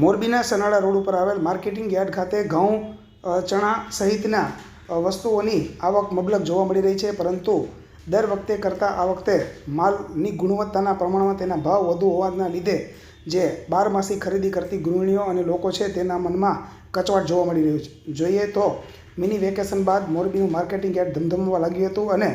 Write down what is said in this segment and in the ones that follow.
મોરબીના સનાળા રોડ ઉપર આવેલ માર્કેટિંગ યાર્ડ ખાતે ઘઉં ચણા સહિતના વસ્તુઓની આવક મબલક જોવા મળી રહી છે, પરંતુ દર વખતે કરતાં આ વખતે માલની ગુણવત્તાના પ્રમાણમાં તેના ભાવ વધુ હોવાના લીધે જે બારમાસી ખરીદી કરતી ગૃહિણીઓ અને લોકો છે તેના મનમાં કચવાટ જોવા મળી રહ્યું છે. જોઈએ તો મિની વેકેશન બાદ મોરબીનું માર્કેટિંગ યાર્ડ ધમધમવા લાગ્યું હતું અને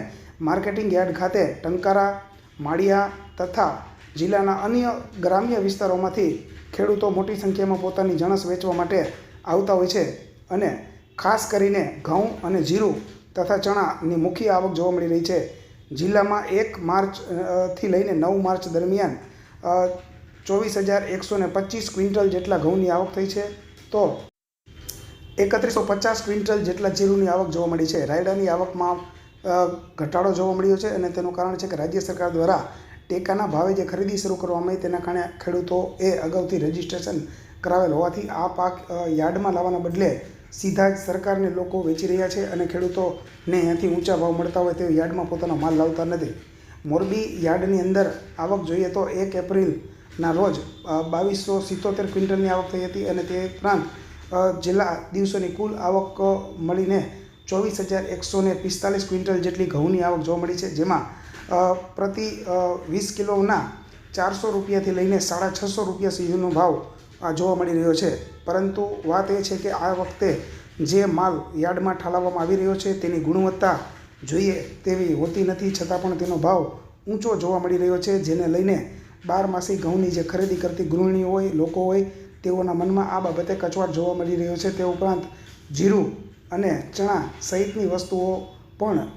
માર્કેટિંગ યાર્ડ ખાતે ટંકારા, માળિયા તથા જિલ્લાના અન્ય ગ્રામ્ય વિસ્તારોમાંથી ખેડૂતો મોટી સંખ્યામાં પોતાની જણસ વેચવા માટે આવતા હોય છે અને ખાસ કરીને ઘઉં અને જીરું તથા ચણાની મુખ્ય આવક જોવા મળી રહી છે. જિલ્લામાં એક માર્ચથી લઈને નવ માર્ચ દરમિયાન ચોવીસ હજાર એકસો ને પચીસ ક્વિન્ટલ જેટલા ઘઉંની આવક થઈ છે. તો એકત્રીસો પચાસ ક્વિન્ટલ જેટલા જીરુની આવક જોવા મળી છે. રાયડાની આવકમાં ઘટાડો જોવા મળ્યો છે અને તેનું કારણ છે કે રાજ્ય સરકાર દ્વારા ટેકાના ભાવે જે ખરીદી શરૂ કરવામાં આવી તેના કારણે ખેડૂતો એ અગાઉથી રજીસ્ટ્રેશન કરાવેલ હોવાથી આ પાક યાર્ડમાં લાવવાના બદલે સીધા જ સરકારને લોકો વેચી રહ્યા છે અને ખેડૂતોને અહીંયાથી ઊંચા ભાવ મળતા હોય તેઓ યાર્ડમાં પોતાનો માલ લાવતા નથી. મોરબી યાર્ડની અંદર આવક જોઈએ તો એક એપ્રિલના રોજ બાવીસો સિત્તોતેર ક્વિન્ટલની આવક થઈ હતી અને તે ઉપરાંત જિલ્લા દિવસોની કુલ આવક મળીને ચોવીસ હજાર એકસો ને પિસ્તાલીસ ક્વિન્ટલ જેટલી ઘઉંની આવક જોવા મળી છે. જેમાં પ્રતિ વીસ કિલોના ચારસો રૂપિયાથી લઈને સાડા છસો રૂપિયા સુધીનો ભાવ જોવા મળી રહ્યો છે. પરંતુ વાત એ છે કે આ વખતે જે માલ યાર્ડમાં ઠાલવવામાં આવી રહ્યો છે તેની ગુણવત્તા જોઈએ તેવી હોતી નથી. છતાં પણ તેનો ભાવ ઊંચો જોવા મળી રહ્યો છે, જેને લઈને બારમાસી ઘઉંની જે ખરીદી કરતી ગૃહિણીઓ હોય, લોકો હોય, તેઓના મનમાં આ બાબતે કચવાટ જોવા મળી રહ્યો છે. તે ઉપરાંત જીરું અને ચણા સહિતની વસ્તુઓ પણ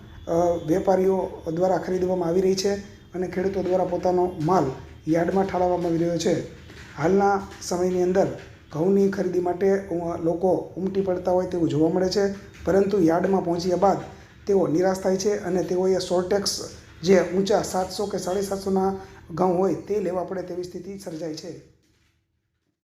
વેપારીઓ દ્વારા ખરીદવામાં આવી રહી છે અને ખેડૂતો દ્વારા પોતાનો માલ યાર્ડમાં ઠાલવવામાં આવી રહ્યો છે. હાલના સમયની અંદર ઘઉંની ખરીદી માટે લોકો ઉમટી પડતા હોય તેવું જોવા મળે છે, પરંતુ યાર્ડમાં પહોંચ્યા બાદ તેઓ નિરાશ થાય છે અને તેઓએ સોર્ટેક્સ જે ઊંચા સાતસો કે સાડી સાતસોના ઘઉં હોય તે લેવા પડે તેવી સ્થિતિ સર્જાય છે.